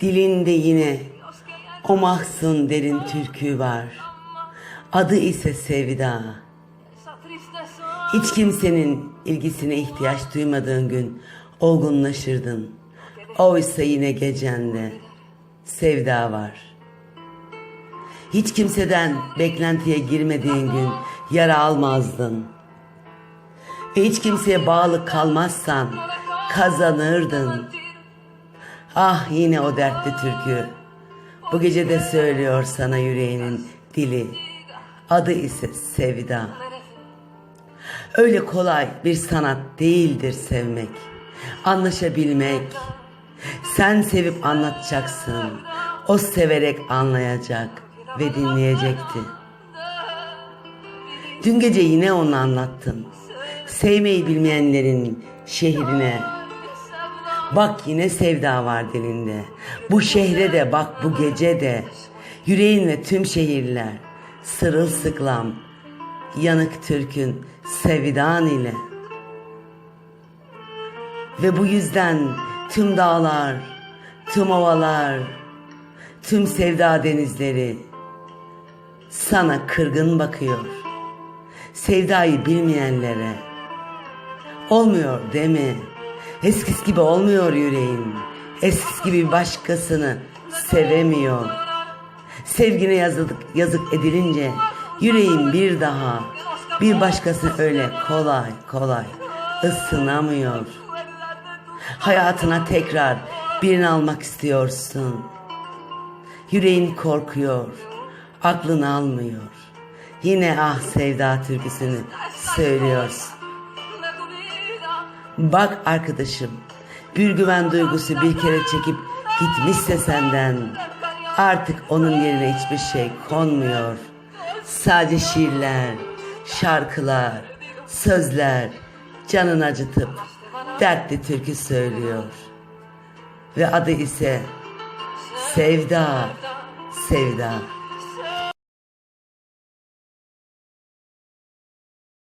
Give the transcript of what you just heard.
Dilinde yine o mahzun derin türkü var. Adı ise Sevda. Hiç kimsenin ilgisine ihtiyaç duymadığın gün olgunlaşırdın. Oysa yine gecende sevda var. Hiç kimseden beklentiye girmediğin gün yara almazdın. Ve hiç kimseye bağlı kalmazsan kazanırdın. Ah yine o dertli türkü. Bu gece de söylüyor sana yüreğinin dili. Adı ise sevda. Öyle kolay bir sanat değildir sevmek. Anlaşabilmek. Sen sevip anlatacaksın. O severek anlayacak ve dinleyecekti. Dün gece yine onu anlattın. Sevmeyi bilmeyenlerin şehrine. Bak yine sevda var dilinde. Bu şehre de bak bu gece de. Yüreğinle tüm şehirler. Sırılsıklam. Yanık Türk'ün sevdan ile. Ve bu yüzden tüm dağlar, tüm ovalar, tüm sevda denizleri sana kırgın bakıyor. Sevdayı bilmeyenlere. Olmuyor değil mi? Eskisi gibi olmuyor yüreğin. Eskisi gibi başkasını sevemiyor. Sevgine yazık, yazık edilince yüreğin bir daha bir başkasına öyle kolay kolay ısınamıyor. Hayatına tekrar birini almak istiyorsun. Yüreğin korkuyor, aklın almıyor. Yine ah sevda türküsünü söylüyorsun. Bak arkadaşım, bir güven duygusu bir kere çekip gitmişse senden artık onun yerine hiçbir şey konmuyor. Sadece şiirler, şarkılar, sözler canın acıtıp dertli türkü söylüyor. Ve adı ise Sevda, Sevda.